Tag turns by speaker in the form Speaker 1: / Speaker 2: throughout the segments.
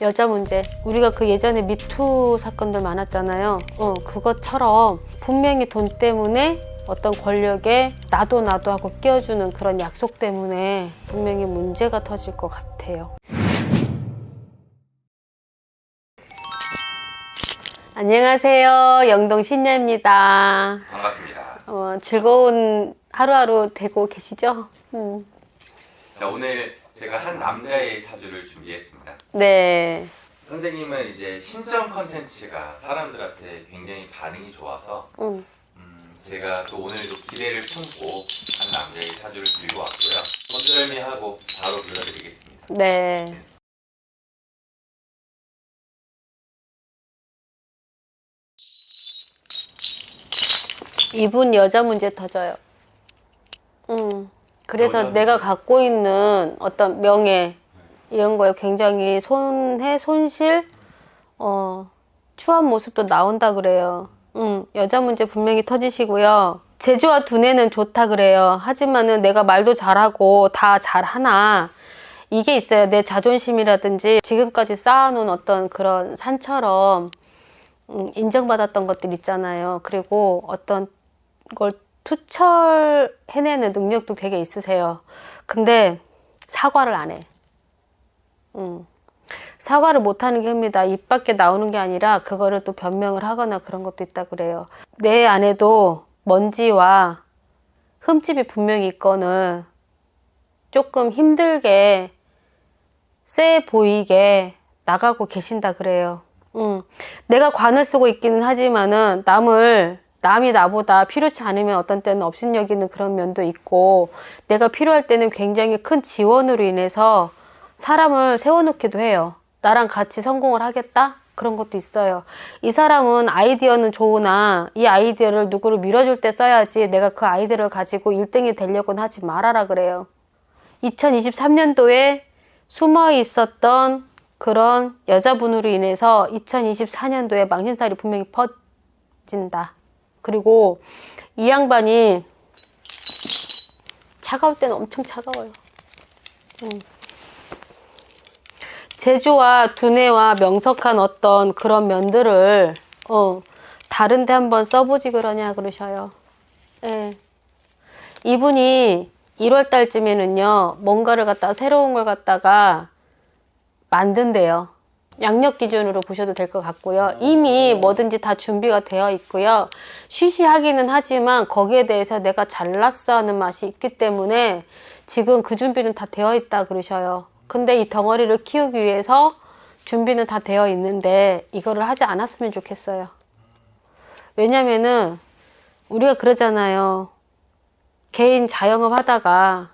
Speaker 1: 여자 문제. 우리가 그 예전에 미투 사건들 많았잖아요. 어, 그것처럼 분명히 돈 때문에 어떤 권력에 나도 나도 하고 끼워주는 그런 약속 때문에 분명히 문제가 터질 것 같아요. 안녕하세요. 영동 신녀입니다.
Speaker 2: 반갑습니다.
Speaker 1: 어, 즐거운 하루하루 되고 계시죠? 음.
Speaker 2: 자, 오늘 제가 한 남자의 사주를 준비했습니다.
Speaker 1: 네.
Speaker 2: 선생님은 이제 신점 컨텐츠가 사람들한테 굉장히 반응이 좋아서
Speaker 1: 음.
Speaker 2: 음, 제가 또 오늘도 기대를 품고 한 남자의 사주를 들고 왔고요. 손절미하고 바로 불러드리겠습니다.
Speaker 1: 네. 이분 여자 문제 터져요. 음. 그래서
Speaker 2: 여자
Speaker 1: 내가 갖고 있는 어떤 명예 이런 거에 굉장히 손해 손실 어 추한 모습도 나온다 그래요. 음, 여자 문제 분명히 터지시고요. 제주와 두뇌는 좋다 그래요. 하지만은 내가 말도 잘하고 다 잘하나 이게 있어요. 내 자존심이라든지 지금까지 쌓아놓은 어떤 그런 산처럼 음, 인정받았던 것들 있잖아요. 그리고 어떤 걸 투철 해내는 능력도 되게 있으세요. 근데 사과를 안 해. 음. 사과를 못하는 게 합니다. 입 밖에 나오는 게 아니라 그거를 또 변명을 하거나 그런 것도 있다 그래요. 내 안에도 먼지와 흠집이 분명히 있거늘 조금 힘들게 쎄 보이게 나가고 계신다 그래요. 음, 내가 관을 쓰고 있기는 하지만은 남을 남이 나보다 필요치 않으면 어떤 때는 업신여기는 그런 면도 있고 내가 필요할 때는 굉장히 큰 지원으로 인해서 사람을 세워놓기도 해요. 나랑 같이 성공을 하겠다? 그런 것도 있어요. 이 사람은 아이디어는 좋으나 이 아이디어를 누구를 밀어줄 때 써야지 내가 그 아이디어를 가지고 1등이 되려고는 하지 말아라 그래요. 2023년도에 숨어 있었던 그런 여자분으로 인해서 2024년도에 망신살이 분명히 퍼진다. 그리고 이 양반이 차가울 때는 엄청 차가워요. 음. 제주와 두뇌와 명석한 어떤 그런 면들을 어, 다른데 한번 써보지 그러냐 그러셔요. 예. 이분이 1월 달쯤에는요, 뭔가를 갖다가 새로운 걸 갖다가 만든대요. 양력 기준으로 보셔도 될 것 같고요. 이미 뭐든지 다 준비가 되어 있고요. 쉬쉬하기는 하지만 거기에 대해서 내가 잘났어 하는 맛이 있기 때문에 지금 그 준비는 다 되어 있다 그러셔요. 근데 이 덩어리를 키우기 위해서 준비는 다 되어 있는데 이거를 하지 않았으면 좋겠어요. 왜냐면은 우리가 그러잖아요. 개인 자영업 하다가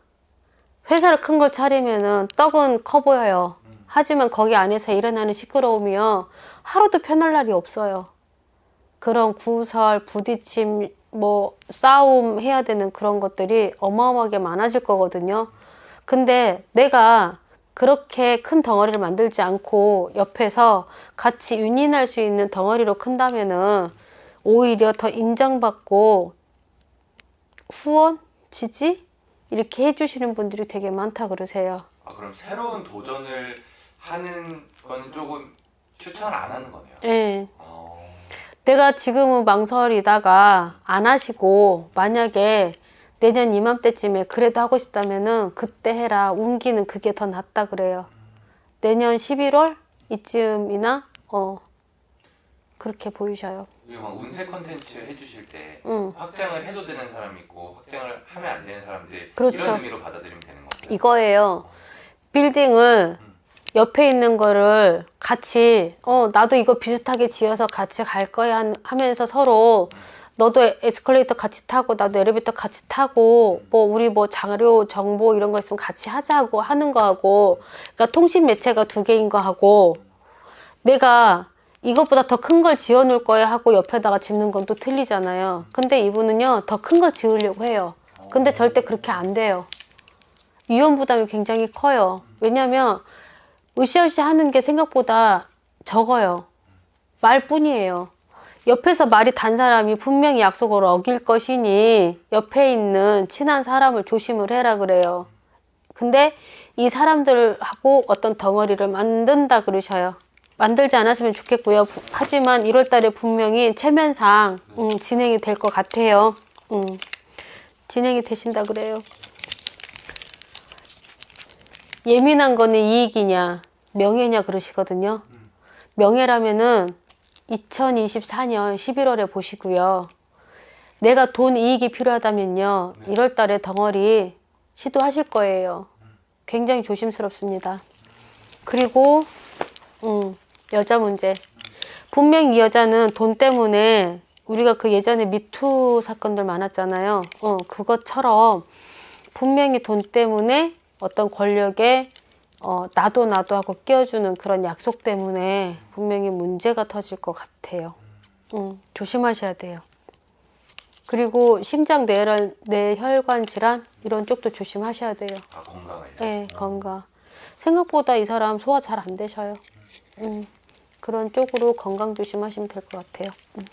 Speaker 1: 회사를 큰 걸 차리면은 떡은 커 보여요. 하지만 거기 안에서 일어나는 시끄러움이요. 하루도 편할 날이 없어요. 그런 구설, 부딪힘, 뭐 싸움 해야 되는 그런 것들이 어마어마하게 많아질 거거든요. 근데 내가 그렇게 큰 덩어리를 만들지 않고 옆에서 같이 윤인할 수 있는 덩어리로 큰다면은 오히려 더 인정받고 후원, 지지 이렇게 해주시는 분들이 되게 많다 그러세요.
Speaker 2: 아, 그럼 새로운 도전을 하는 건 조금 추천 안 하는 거네요.
Speaker 1: 예.
Speaker 2: 어,
Speaker 1: 내가 지금은 망설이다가 안 하시고 만약에 내년 이맘때쯤에 그래도 하고 싶다면은 그때 해라. 운기는 그게 더 낫다 그래요. 내년 11월 이쯤이나 어 그렇게 보이셔요.
Speaker 2: 운세 컨텐츠 해주실 때
Speaker 1: 응.
Speaker 2: 확장을 해도 되는 사람이 있고 확장을 하면 안 되는 사람들
Speaker 1: 그렇죠.
Speaker 2: 이런 의미로 받아들이면 되는 거죠.
Speaker 1: 이거예요. 빌딩을 옆에 있는 거를 같이 어 나도 이거 비슷하게 지어서 같이 갈 거야 한- 하면서 서로 너도 에스컬레이터 같이 타고 나도 엘리베이터 같이 타고 뭐 우리 뭐 자료 정보 이런 거 있으면 같이 하자고 하는 거하고 그러니까 통신 매체가 두 개인 거하고 내가 이것보다 더 큰 걸 지어 놓을 거야 하고 옆에다가 짓는 건 또 틀리잖아요. 근데 이분은요 더 큰 걸 지으려고 해요. 근데 절대 그렇게 안 돼요. 위험 부담이 굉장히 커요. 왜냐면 으쌰으쌰 하는 게 생각보다 적어요. 말뿐이에요. 옆에서 말이 단 사람이 분명히 약속을 어길 것이니 옆에 있는 친한 사람을 조심을 해라 그래요. 근데 이 사람들하고 어떤 덩어리를 만든다 그러셔요. 만들지 않았으면 좋겠고요. 부- 하지만 1월 달에 분명히 체면상 음, 진행이 될 것 같아요. 음, 진행이 되신다 그래요. 예민한 거는 이익이냐, 명예냐 그러시거든요. 명예라면은 2024년 11월에 보시고요. 내가 돈 이익이 필요하다면요. 1월 달에 덩어리 시도하실 거예요. 굉장히 조심스럽습니다. 그리고 음, 여자 문제. 분명 이 여자는 돈 때문에 우리가 그 예전에 미투 사건들 많았잖아요. 어, 그것처럼 분명히 돈 때문에 어떤 권력에 어, 나도 나도 하고 끼워주는 그런 약속 때문에 분명히 문제가 터질 것 같아요. 음, 조심하셔야 돼요. 그리고 심장 뇌혈, 뇌혈관 질환 이런 쪽도 조심하셔야 돼요.
Speaker 2: 아 건강을.
Speaker 1: 네, 건강. 생각보다 이 사람 소화 잘 안 되셔요. 음, 그런 쪽으로 건강 조심하시면 될 것 같아요. 음.